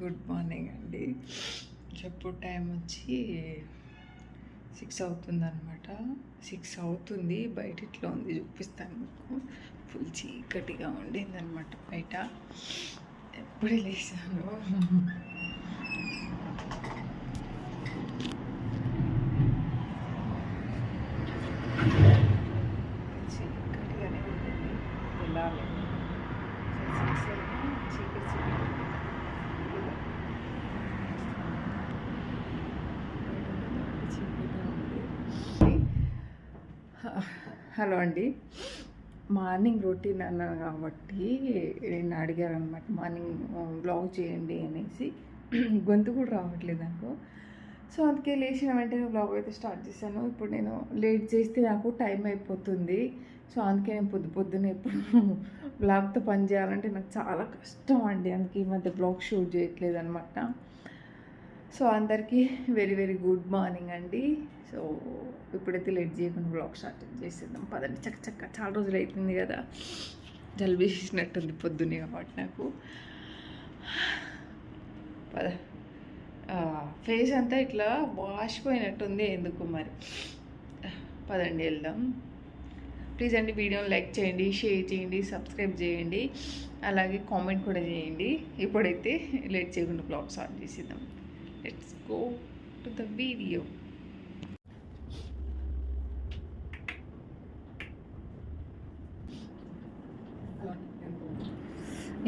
Good morning అండి. చెప్పు time వచ్చి సిక్స్ అవుతుంది అనమాట సిక్స్ అవుతుంది బయట ఇట్లా ఉంది చూపిస్తాను మీకు. ఫుల్ చీకటిగా ఉండింది అనమాట బయట. ఎప్పుడే లేసాను చీకటిగానే ఉంటుంది వెళ్ళాలి సిక్స్ అయినా చీకటి చీకటి ఇలా హలో అండి. మార్నింగ్ రొటీన్ అన్నాను కాబట్టి నేను అడిగాను అనమాట మార్నింగ్ బ్లాగ్ చేయండి అనేసి. గొంతు కూడా రావట్లేదు నాకు. సో అందుకే లేచిన వెంటనే బ్లాగ్ అయితే స్టార్ట్ చేశాను. ఇప్పుడు నేను లేట్ చేస్తే నాకు టైం అయిపోతుంది. సో అందుకే నేను పొద్దు పొద్దున ఎప్పుడు బ్లాగ్తో పని చేయాలంటే నాకు చాలా కష్టం అండి. అందుకే ఈ మధ్య బ్లాగ్ షూట్ చేయట్లేదు అనమాట సో అందరికీ వెరీ వెరీ గుడ్ మార్నింగ్ అండి. సో ఇప్పుడైతే లేట్ చేయకుండా బ్లాగ్ స్టార్ట్ చేసేద్దాం. పదండి చక్క చక్క. చాలా రోజులు అవుతుంది కదా. జలుబు చేసినట్టుంది పొద్దున్నే కాబట్టి నాకు. పద. ఫేస్ అంతా ఇట్లా వాష్ పోయినట్టుంది ఎందుకు మరి? పదండి వెళ్దాం. ప్లీజ్ అండి వీడియోని లైక్ చేయండి షేర్ చేయండి సబ్స్క్రైబ్ చేయండి. అలాగే కామెంట్ కూడా చేయండి. ఇప్పుడైతే లేట్ చేయకుండా బ్లాగ్ స్టార్ట్ చేసేద్దాం. Let's go to the video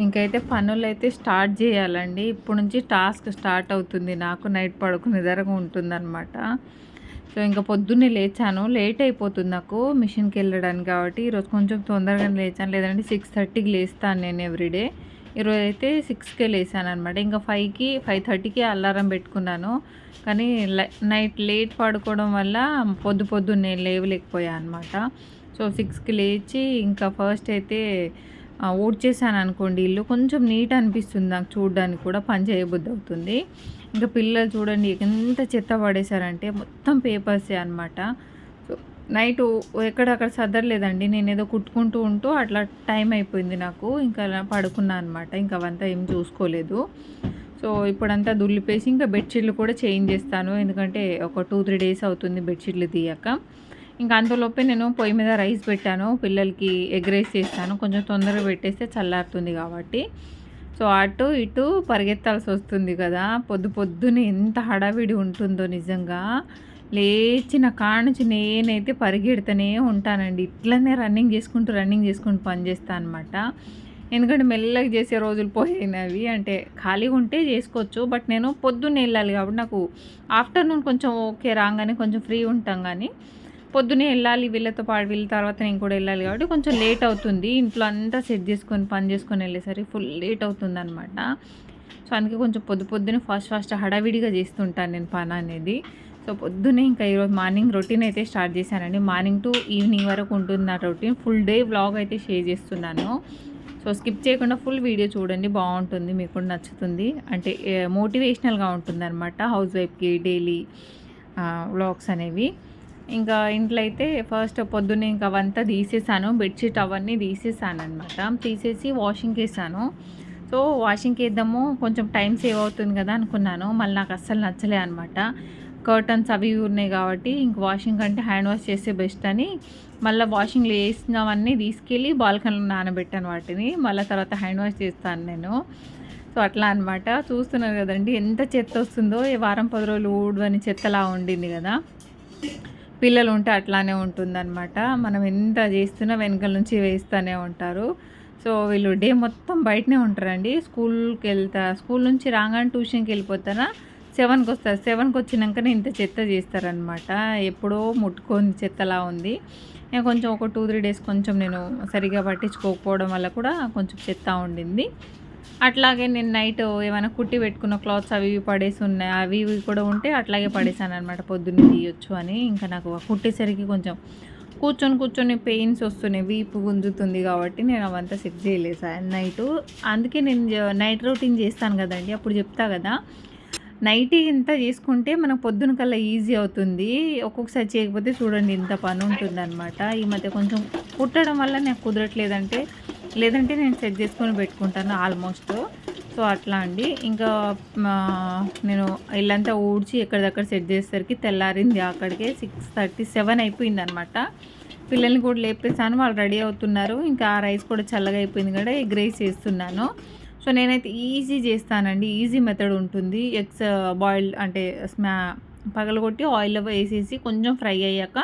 ఇంకైతే పనులు అయితే స్టార్ట్ చేయాలండి. ఇప్పుడు నుంచి టాస్క్ స్టార్ట్ అవుతుంది. నాకు నైట్ పడుకునే ధరగా ఉంటుందన్నమాట. సో ఇంకా పొద్దున్నే లేచాను. లేట్ అయిపోతుంది నాకు మిషన్కి వెళ్ళడానికి కాబట్టి ఈరోజు కొంచెం తొందరగానే లేచాను. లేదంటే సిక్స్ థర్టీకి లేస్తాను నేను ఎవ్రీడే. ఈరోజు అయితే సిక్స్కే లేసాను అనమాట ఇంకా ఫైవ్కి ఫైవ్ థర్టీకి అలారం పెట్టుకున్నాను. కానీ నైట్ లేట్ పడుకోవడం వల్ల పొద్దు పొద్దున్నే లేవలేకపోయాను అనమాట సో సిక్స్కి లేచి ఇంకా ఫస్ట్ అయితే ఊడ్చేసాను అనుకోండి ఇల్లు. కొంచెం నీట్ అనిపిస్తుంది నాకు చూడడానికి కూడా పని చేయబుద్ధి అవుతుంది. ఇంకా పిల్లలు చూడండి ఎంత చెత్త పడేశారంటే మొత్తం పేపర్సే అనమాట నైట్ ఎక్కడక్కడ సదరలేదండి. నేను ఏదో కుట్టుకుంటూ ఉంటూ అట్లా టైం అయిపోయింది నాకు. ఇంకా అలా పడుకున్నా అనమాట ఇంకా అవంతా ఏం చూసుకోలేదు. సో ఇప్పుడంతా దుల్లిపేసి ఇంకా బెడ్షీట్లు కూడా చేంజ్ చేస్తాను. ఎందుకంటే ఒక టూ త్రీ డేస్ అవుతుంది బెడ్షీట్లు తీయక. ఇంకా అంతలోపే నేను పొయ్యి మీద రైస్ పెట్టాను. పిల్లలకి ఎగ్ రైస్ చేస్తాను. కొంచెం తొందరగా పెట్టేస్తే చల్లారుతుంది కాబట్టి. సో అటు ఇటు పరిగెత్తాల్సి వస్తుంది కదా. పొద్దు పొద్దున ఎంత హడావిడి ఉంటుందో నిజంగా. లేచిన కాడ నుంచి నేనైతే పరిగెడుతూనే ఉంటానండి. ఇట్లనే రన్నింగ్ చేసుకుంటూ రన్నింగ్ చేసుకుంటూ పని చేస్తాను అనమాట ఎందుకంటే మెల్లగా చేసే రోజులు పోయినవి. అంటే ఖాళీగా ఉంటే చేసుకోవచ్చు. బట్ నేను పొద్దున్నే వెళ్ళాలి కాబట్టి నాకు ఆఫ్టర్నూన్ కొంచెం ఓకే రాగానే కొంచెం ఫ్రీ ఉంటాం కానీ పొద్దునే వెళ్ళాలి. వీళ్ళతో పాటు వీళ్ళ తర్వాత నేను కూడా వెళ్ళాలి కాబట్టి కొంచెం లేట్ అవుతుంది. ఇంట్లో అంతా సెట్ చేసుకొని పని చేసుకొని వెళ్ళేసరికి ఫుల్ లేట్ అవుతుంది అనమాట సో అందుకే కొంచెం పొద్దు పొద్దునే ఫాస్ట్ ఫాస్ట్ హడావిడిగా చేస్తుంటాను నేను పని అనేది. సో పొద్దునే ఇంకా ఈరోజు మార్నింగ్ రొటీన్ అయితే స్టార్ట్ చేశానండి. మార్నింగ్ టు ఈవినింగ్ వరకు ఉంటుంది నా రొటీన్. ఫుల్ డే వ్లాగ్ అయితే షేర్ చేస్తున్నాను. సో స్కిప్ చేయకుండా ఫుల్ వీడియో చూడండి బాగుంటుంది మీకు కూడా నచ్చుతుంది. అంటే మోటివేషనల్గా ఉంటుంది హౌస్ వైఫ్కి డైలీ వ్లాగ్స్ అనేవి. ఇంకా ఇంట్లో అయితే ఫస్ట్ పొద్దున్నే ఇంకా అవంతా తీసేసాను. బెడ్షీట్ అవన్నీ తీసేసాను అనమాట తీసేసి వాషింగ్కి వేసాను సో వాషింగ్కి వేద్దాము కొంచెం టైం సేవ్ అవుతుంది కదా అనుకున్నాను. మళ్ళీ నాకు అస్సలు నచ్చలే అనమాట కర్టన్స్ అవి ఉన్నాయి కాబట్టి ఇంక వాషింగ్ కంటే హ్యాండ్ వాష్ చేస్తే బెస్ట్ అని మళ్ళీ వాషింగ్లో వేసినవన్నీ తీసుకెళ్ళి బాల్కనీలో నానబెట్టాను వాటిని. మళ్ళీ తర్వాత హ్యాండ్ వాష్ చేస్తాను నేను. సో అట్లా అనమాట చూస్తున్నారు కదండి ఎంత చెత్త వస్తుందో. ఈ వారం పది రోజులు ఊడవని చెత్తలా ఉండింది కదా. పిల్లలు ఉంటే అట్లానే ఉంటుందన్నమాట. మనం ఎంత చేస్తున్నా వెనకల నుంచి వేస్తూనే ఉంటారు. సో వీళ్ళు డే మొత్తం బయటనే ఉంటారండి. స్కూల్కి వెళ్తా స్కూల్ నుంచి రాగానే ట్యూషన్కి వెళ్ళిపోతారా? సెవెన్కి వస్తారు సెవెన్కి వచ్చినాకనే ఇంత చెత్త చేస్తారనమాట ఎప్పుడో ముట్టుకొని చెత్తలా ఉంది. కొంచెం ఒక టూ త్రీ డేస్ కొంచెం నేను సరిగా పట్టించుకోకపోవడం వల్ల కూడా కొంచెం చెత్త ఉండింది. అట్లాగే నేను నైట్ ఏమైనా కుట్టి పెట్టుకున్న క్లాత్స్ అవి ఇవి పడేసి ఉన్నాయి. అవి ఇవి కూడా ఉంటే అట్లాగే పడేసాను అనమాట పొద్దున్నే తీయొచ్చు అని. ఇంకా నాకు కుట్టేసరికి కొంచెం కూర్చొని కూర్చొని పెయిన్స్ వస్తున్నాయి. వీపు గుంజుతుంది కాబట్టి నేను అవంతా సెట్ చేయలేదు సార్. నైట్ అందుకే నేను నైట్ రొటీన్ చేస్తాను కదండి. అప్పుడు చెప్తా కదా. నైటీ ఇంత చేసుకుంటే మనకు పొద్దున కల్లా ఈజీ అవుతుంది. ఒక్కొక్కసారి చేయకపోతే చూడండి ఇంత పని ఉంటుందన్నమాట. ఈ మధ్య కొంచెం కుట్టడం వల్ల నాకు కుదరట్లేదంటే లేదంటే నేను సెట్ చేసుకొని పెట్టుకుంటాను ఆల్మోస్ట్. సో అట్లా అండి. ఇంకా మా నేను ఇల్లంతా ఊడ్చి ఎక్కడిదక్కడ సెట్ చేసేసరికి తెల్లారింది అక్కడికే సిక్స్ థర్టీ సెవెన్ అయిపోయింది అనమాట పిల్లల్ని కూడా లేపేసాను వాళ్ళు రెడీ అవుతున్నారు. ఇంకా ఆ రైస్ కూడా చల్లగా అయిపోయింది కూడా ఎగ్ రైస్ చేస్తున్నాను. సో నేనైతే ఈజీ చేస్తానండి. ఈజీ మెథడ్ ఉంటుంది. ఎగ్స్ బాయిల్డ్ అంటే స్మా పగలగొట్టి ఆయిల్లో వేసేసి కొంచెం ఫ్రై అయ్యాక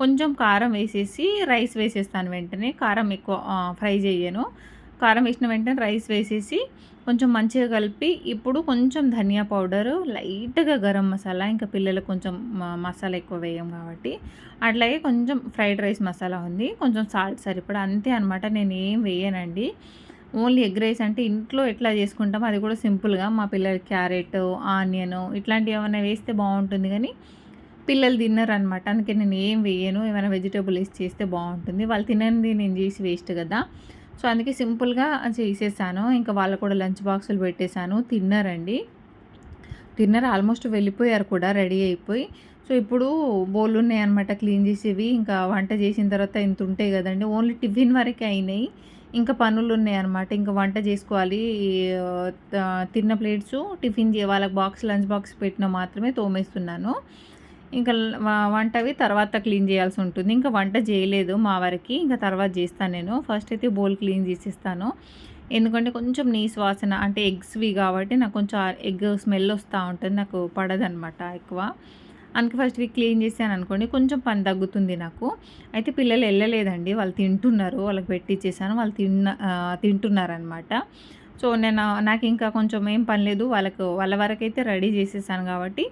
కొంచెం కారం వేసేసి రైస్ వేసేస్తాను వెంటనే. కారం ఎక్కువ ఫ్రై చేయను. కారం వేసిన వెంటనే రైస్ వేసేసి కొంచెం మంచిగా కలిపి ఇప్పుడు కొంచెం ధనియా పౌడరు లైట్గా గరం మసాలా ఇంకా పిల్లలకు కొంచెం మసాలా ఎక్కువ వేయం కాబట్టి అట్లాగే కొంచెం ఫ్రైడ్ రైస్ మసాలా ఉంది. కొంచెం సాల్ట్ సరిపడా అంతే అనమాట నేను ఏం వేయనండి. ఓన్లీ ఎగ్ రైస్ అంటే ఇంట్లో ఎట్లా చేసుకుంటామో అది కూడా సింపుల్గా మా పిల్లలు క్యారెట్ ఆనియన్ ఇట్లాంటివి ఏమైనా వేస్తే బాగుంటుంది కానీ పిల్లలు తిన్నారు అనమాట అందుకే నేను ఏం వేయను. ఏమైనా వెజిటేబుల్ వేసి చేస్తే బాగుంటుంది. వాళ్ళు తినంది నేను చేసి వేస్ట్ కదా. సో అందుకే సింపుల్గా చేసేసాను. ఇంకా వాళ్ళు కూడా లంచ్ బాక్సులు పెట్టేశాను. తిన్నారండి. తిన్నారు ఆల్మోస్ట్ వెళ్ళిపోయారు కూడా రెడీ అయిపోయి. సో ఇప్పుడు బోళ్ళు ఉన్నాయి అనమాట క్లీన్ చేసేవి. ఇంకా వంట చేసిన తర్వాత ఇంత ఉంటాయి కదండి. ఓన్లీ టిఫిన్ వరకే అయినాయి. ఇంకా పనులు ఉన్నాయి అనమాట ఇంకా వంట చేసుకోవాలి. తిన్న ప్లేట్స్ టిఫిన్ వాళ్ళకి బాక్స్ లంచ్ బాక్స్ పెట్టిన మాత్రమే తోమేస్తున్నాను. ఇంకా వంటవి తర్వాత క్లీన్ చేయాల్సి ఉంటుంది. ఇంకా వంట చేయలేదు మా వారికి. ఇంకా తర్వాత చేస్తాను నేను. ఫస్ట్ అయితే బౌల్ క్లీన్ చేసిస్తాను. ఎందుకంటే కొంచెం నీసు వాసన అంటే ఎగ్స్వి కాబట్టి నాకు కొంచెం ఎగ్ స్మెల్ వస్తూ ఉంటుంది. నాకు పడదనమాట ఎక్కువ. అందుకే ఫస్ట్ వీక్ క్లీన్ చేశాను అనుకోండి కొంచెం పని తగ్గుతుంది నాకు. అయితే పిల్లలు వెళ్ళలేదండి. వాళ్ళు తింటున్నారు. వాళ్ళకి పెట్టించేసాను వాళ్ళు తిన్న తింటున్నారనమాట సో నేను నాకు ఇంకా కొంచెం ఏం పని లేదు. వాళ్ళకు వాళ్ళ వరకు అయితే రెడీ చేసేసాను కాబట్టి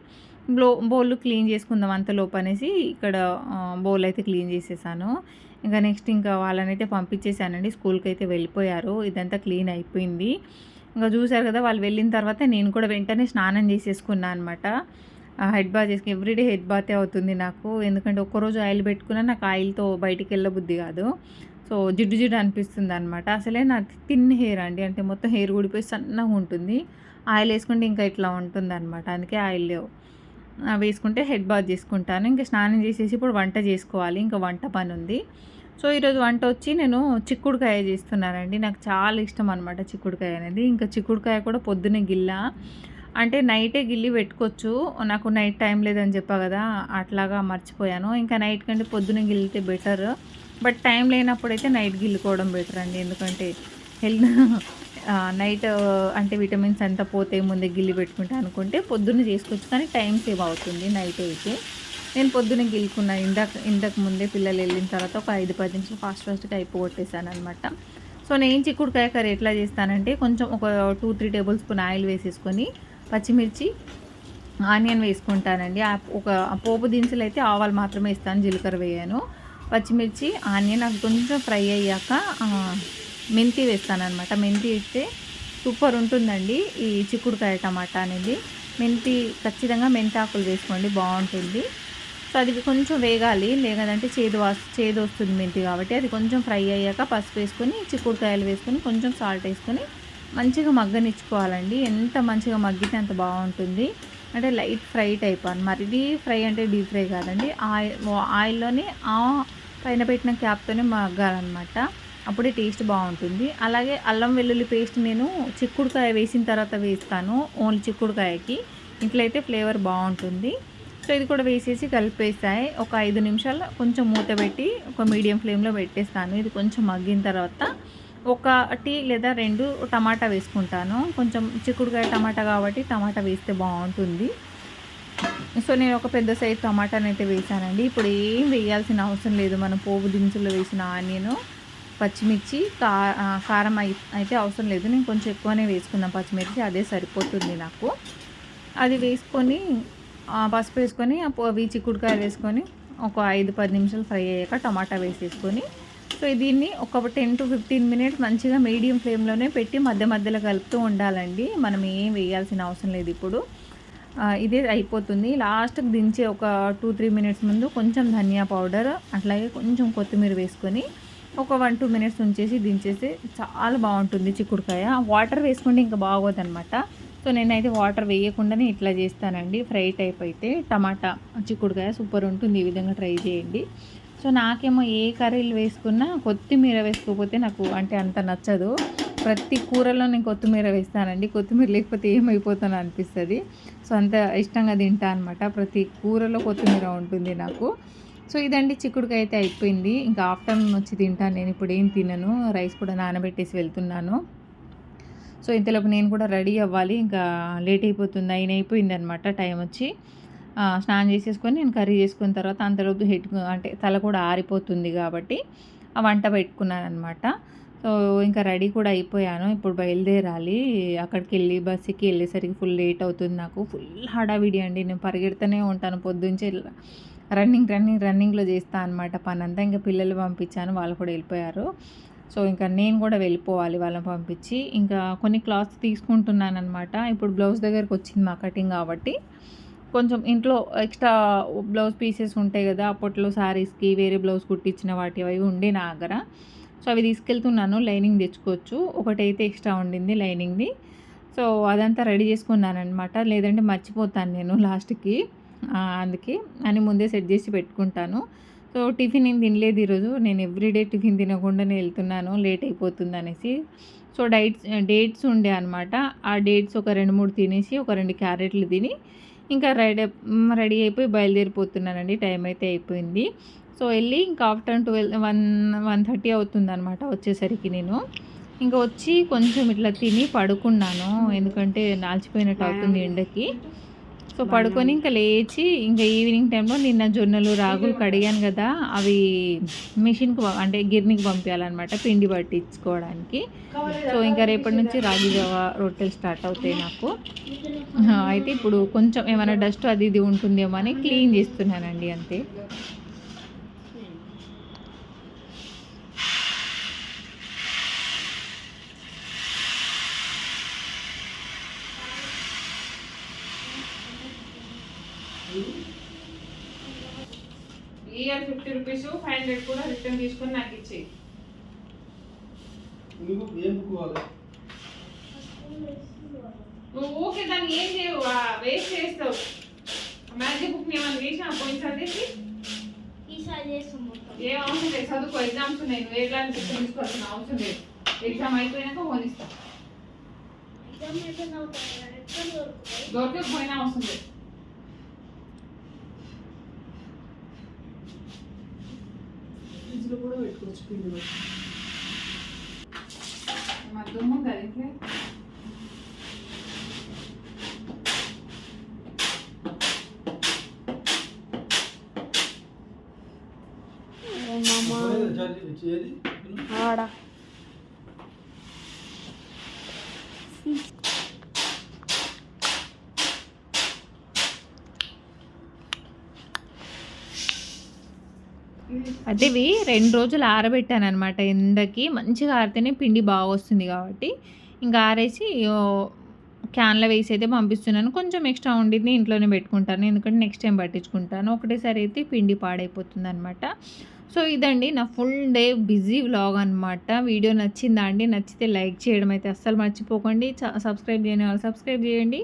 బ్లో బౌల్ క్లీన్ చేసుకుందాం అంత అనేసి ఇక్కడ బౌల్ అయితే క్లీన్ చేసేసాను. ఇంకా నెక్స్ట్ ఇంకా వాళ్ళని అయితే పంపించేసానండి. స్కూల్కి అయితే వెళ్ళిపోయారు. ఇదంతా క్లీన్ అయిపోయింది. ఇంకా చూశారు కదా వాళ్ళు వెళ్ళిన తర్వాత నేను కూడా వెంటనే స్నానం చేసేసుకున్నాను అనమాట హెడ్ బాత్ చేసుకుని ఎవ్రీడే హెడ్ బాతే అవుతుంది నాకు. ఎందుకంటే ఒక్కరోజు ఆయిల్ పెట్టుకున్నా నాకు ఆయిల్తో బయటికి వెళ్ళబుద్ధి కాదు. సో జిడ్డు జిడ్డు అనిపిస్తుంది అనమాట అసలే నాకు తిన్ హెయిర్ అండి. అంటే మొత్తం హెయిర్ ఊడిపోయి సన్నగా ఉంటుంది. ఆయిల్ వేసుకుంటే ఇంకా ఇట్లా ఉంటుంది అనమాట అందుకే ఆయిల్ లేవు. వేసుకుంటే హెడ్ బాత్ చేసుకుంటాను. ఇంకా స్నానం చేసేసి ఇప్పుడు వంట చేసుకోవాలి. ఇంకా వంట పని ఉంది. సో ఈరోజు వంట వచ్చి నేను చిక్కుడుకాయ చేస్తున్నానండి. నాకు చాలా ఇష్టం అనమాట చిక్కుడుకాయ అనేది. ఇంకా చిక్కుడుకాయ కూడా పొద్దున్నే గిల్ల. అంటే నైటే గిల్లి పెట్టుకోవచ్చు. నాకు నైట్ టైం లేదని చెప్పా కదా అట్లాగా మర్చిపోయాను. ఇంకా నైట్ కంటే పొద్దున గిల్లితే బెటర్. బట్ టైం లేనప్పుడు అయితే నైట్ గిల్లుకోవడం బెటర్ అండి. ఎందుకంటే హెల్త్ నైట్ అంటే విటమిన్స్ అంతా పోతే ముందే గిల్లి పెట్టుకుంటే అనుకుంటే పొద్దున్న చేసుకోవచ్చు. కానీ టైం సేవ్ అవుతుంది నైట్ అయితే. నేను పొద్దున్న గిల్లుకున్నా. ఇందాక ఇంతకు ముందే పిల్లలు వెళ్ళిన తర్వాత ఒక ఐదు పది నిమిషాలు ఫాస్ట్ ఫాస్ట్గా అయిపోగొట్టేసాను అనమాట సో నేను చిక్కుడుకాయ కర్రీ ఎట్లా చేస్తానంటే కొంచెం ఒక two three tablespoon oil వేసేసుకొని పచ్చిమిర్చి ఆనియన్ వేసుకుంటానండి. ఒక పోపు దినుసులు అయితే ఆవాలు మాత్రమే ఇస్తాను జీలకర్ర వేయాను. పచ్చిమిర్చి ఆనియన్ నాకు కొంచెం ఫ్రై అయ్యాక మెంతి వేస్తాను అనమాట మెంతి వేస్తే సూపర్ ఉంటుందండి ఈ చిక్కుడుకాయ టమాటా అనేది. మెంతి ఖచ్చితంగా మెంతాకులు వేసుకోండి బాగుంటుంది. సో అది కొంచెం వేగాలి. లేదంటే చేదు వాస్ చేదు వస్తుంది మెంతి కాబట్టి అది కొంచెం ఫ్రై అయ్యాక పసుపు వేసుకొని చిక్కుడుకాయలు వేసుకొని కొంచెం సాల్ట్ వేసుకొని మంచిగా మగ్గనిచ్చుకోవాలండి. ఎంత మంచిగా మగ్గితే అంత బాగుంటుంది. అంటే లైట్ ఫ్రై టైప్ అని మరిది ఫ్రై అంటే డీప్ ఫ్రై కాదండి. ఆయిల్ ఆయిల్లోనే ఆ పైన పెట్టిన క్యాప్తోనే మగ్గాలన్నమాట. అప్పుడే టేస్ట్ బాగుంటుంది. అలాగే అల్లం వెల్లుల్లి పేస్ట్ నేను చిక్కుడుకాయ వేసిన తర్వాత వేస్తాను ఓన్లీ చిక్కుడుకాయకి. ఇంట్లో అయితే ఫ్లేవర్ బాగుంటుంది. సో ఇది కూడా వేసేసి కలిపేస్తాయి ఒక ఐదు నిమిషాలు కొంచెం మూత పెట్టి ఒక మీడియం ఫ్లేమ్లో పెట్టేస్తాను. ఇది కొంచెం మగ్గిన తర్వాత ఒకటి లేదా రెండు టమాటా వేసుకుంటాను. కొంచెం చిక్కుడుకాయ టమాటా కాబట్టి టమాటా వేస్తే బాగుంటుంది. సో నేను ఒక పెద్ద సైజ్ టమాటాని అయితే వేసానండి. ఇప్పుడు ఏం వేయాల్సిన అవసరం లేదు. మనం పోపు దినుసులు వేసిన ఆనియన్ పచ్చిమిర్చి కా కారం అయితే అవసరం లేదు. నేను కొంచెం ఎక్కువనే వేసుకున్నాను పచ్చిమిర్చి. అదే సరిపోతుంది నాకు. అది వేసుకొని పసుపు వేసుకొని అవి చిక్కుడుకాయ వేసుకొని ఒక ఐదు పది నిమిషాలు ఫ్రై అయ్యాక టమాటా వేసేసుకొని దీన్ని ఒక టెన్ టు ఫిఫ్టీన్ మినిట్స్ మంచిగా మీడియం ఫ్లేమ్లోనే పెట్టి మధ్య మధ్యలో కలుపుతూ ఉండాలండి. మనం ఏం వేయాల్సిన అవసరం లేదు ఇప్పుడు. ఇదే అయిపోతుంది. లాస్ట్కి దించే ఒక టూ త్రీ మినిట్స్ ముందు కొంచెం ధనియా పౌడర్ అట్లాగే కొంచెం కొత్తిమీర వేసుకొని ఒక వన్ టూ మినిట్స్ ఉంచేసి దించేసి చాలా బాగుంటుంది చిక్కుడుకాయ. వాటర్ వేసుకుంటే ఇంకా బాగోదనమాట సో నేనైతే వాటర్ వేయకుండానే ఇట్లా చేస్తానండి. ఫ్రై టైప్ అయితే టమాటా చిక్కుడుకాయ సూపర్ ఉంటుంది. ఈ విధంగా ట్రై చేయండి. సో నాకేమో ఏ కర్రీలు వేసుకున్నా కొత్తిమీర వేసుకోకపోతే నాకు అంటే అంత నచ్చదు. ప్రతి కూరలో నేను కొత్తిమీర వేస్తానండి. కొత్తిమీర లేకపోతే ఏమైపోతాను అనిపిస్తుంది. సో అంత ఇష్టంగా తింటా అనమాట ప్రతి కూరలో కొత్తిమీర ఉంటుంది నాకు. సో ఇదండి చిక్కుడుకాయ అయితే అయిపోయింది. ఇంకా ఆఫ్టర్నూన్ వచ్చి తింటాను. నేను ఇప్పుడు ఏం తినను. రైస్ కూడా నానబెట్టేసి వెళ్తున్నాను. సో ఇంతలోపు నేను కూడా రెడీ అవ్వాలి. ఇంకా లేట్ అయిపోతుంది. అయిన అయిపోయింది అనమాట టైం వచ్చి. స్నానం చేసేసుకొని నేను కర్రీ చేసుకున్న తర్వాత అంతలోపు హెడ్ అంటే తల కూడా ఆరిపోతుంది కాబట్టి ఆ వంట పెట్టుకున్నాను అనమాట సో ఇంకా రెడీ కూడా అయిపోయాను. ఇప్పుడు బయలుదేరాలి. అక్కడికి వెళ్ళి బస్సుకి వెళ్ళేసరికి ఫుల్ లేట్ అవుతుంది నాకు. ఫుల్ హడావిడి అండి. నేను పరిగెడుతూనే ఉంటాను. పొద్దుంచి రన్నింగ్ రన్నింగ్ రన్నింగ్లో చేస్తా అనమాట పని అంతా ఇంకా పిల్లలు పంపించాను. వాళ్ళు కూడా వెళ్ళిపోయారు. సో ఇంకా నేను కూడా వెళ్ళిపోవాలి వాళ్ళని పంపించి. ఇంకా కొన్ని క్లాత్స్ తీసుకుంటున్నాను అనమాట ఇప్పుడు బ్లౌజ్ దగ్గరకు వచ్చింది మా కటింగ్ కాబట్టి. కొంచెం ఇంట్లో ఎక్స్ట్రా బ్లౌజ్ పీసెస్ ఉంటాయి కదా అప్పట్లో శారీస్కి వేరే బ్లౌజ్ కుట్టించిన వాటి అవి ఉండే నా దగ్గర. సో అవి తీసుకెళ్తున్నాను లైనింగ్ తెచ్చుకోవచ్చు. ఒకటైతే ఎక్స్ట్రా ఉండింది లైనింగ్ది. సో అదంతా రెడీ చేసుకున్నానమాట లేదంటే మర్చిపోతాను నేను లాస్ట్కి అందుకే అని ముందే సెట్ చేసి పెట్టుకుంటాను. సో టిఫిన్ ఏం తినలేదు ఈరోజు. నేను ఎవ్రీడే టిఫిన్ తినకుండానే వెళ్తున్నాను లేట్ అయిపోతుంది అనేసి. సో డైట్స్ డేట్స్ ఉండే అనమాట ఆ డేట్స్ ఒక రెండు మూడు తినేసి ఒక రెండు క్యారెట్లు తిని ఇంకా రెడీ రెడీ అయిపోయి బయలుదేరిపోతున్నానండి. టైం అయితే అయిపోయింది. సో వెళ్ళి ఇంకా after twelve one one thirty అవుతుంది అనమాట వచ్చేసరికి నేను. ఇంకా వచ్చి కొంచెం ఇట్లా తిని పడుకున్నాను. ఎందుకంటే నాల్చిపోయినట్టు అవుతుంది ఎండకి. సో పడుకొని ఇంకా లేచి ఇంకా ఈవినింగ్ టైంలో నిన్న జొన్నలు రాగులు కడిగాను కదా అవి మిషన్కి అంటే గిర్నికి పంపించాలన్నమాట పిండి పట్టించుకోవడానికి. సో ఇంకా రేపటి నుంచి రాగి జావ రొట్టెలు స్టార్ట్ అవుతాయి నాకు. అయితే ఇప్పుడు కొంచెం ఏమైనా డస్ట్ అది ఇది ఉంటుందేమో అని క్లీన్ చేస్తున్నానండి అంతే. Year fifty rupees five hundred కూడా రిటర్న్ తీసుకొని నాకు ఇచ్చేయి నువ్వు ఊకే దాన్ని ఏం చేయవు వేస్ట్ చేస్తావు. మ్యాజిక్ బుక్ ఏమైనా వేసినా పోయినసారి తీసి. ఏం అవసరం లేదు చదువుకో ఎగ్జామ్స్ ఉన్నాయి నువ్వు ఎగ్జామ్ తీసుకోవాల్సిన అవసరం లేదు. ఎగ్జామ్ అయిపోయినాక పోనిస్తా దొరకకపోయినా అవసరం లేదు. కూడా పెట్టుకోవచ్చు పిండి పెట్టి మా దుమ్ము ఉందా ఇంట్లో పోయేది చార్జీ ఇచ్చేది ఆడ అంటే ఇవి రెండు రోజులు ఆరబెట్టాను అనమాట ఎండకి. మంచిగా ఆరితేనే పిండి బాగా వస్తుంది కాబట్టి ఇంకా ఆరేసి క్యాన్లో వేసి అయితే పంపిస్తున్నాను. కొంచెం ఎక్స్ట్రా ఉండింది ఇంట్లోనే పెట్టుకుంటాను. ఎందుకంటే నెక్స్ట్ టైం పట్టించుకుంటాను. ఒకటేసారి అయితే పిండి పాడైపోతుంది అనమాట సో ఇదండి నా ఫుల్ డే బిజీ వ్లాగ్ అనమాట వీడియో నచ్చిందా అండి? నచ్చితే లైక్ చేయడం అయితే అస్సలు మర్చిపోకండి. సబ్స్క్రైబ్ చేయని వాళ్ళు సబ్స్క్రైబ్ చేయండి.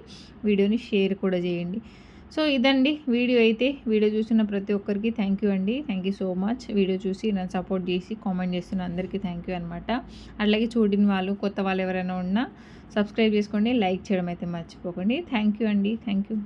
వీడియోని షేర్ కూడా చేయండి. సో ఇదండి వీడియో అయితే. వీడియో చూసిన ప్రతి ఒక్కరికి థ్యాంక్ యూ అండి. Thank you so much video చూసి నన్ను సపోర్ట్ చేసి కామెంట్ చేస్తున్న అందరికీ థ్యాంక్ యూ అనమాట అలాగే చూడని వాళ్ళు కొత్త వాళ్ళు ఎవరైనా ఉన్నా సబ్స్క్రైబ్ చేసుకోండి లైక్ చేయడం అయితే మర్చిపోకండి. థ్యాంక్ యూ అండి. Thank you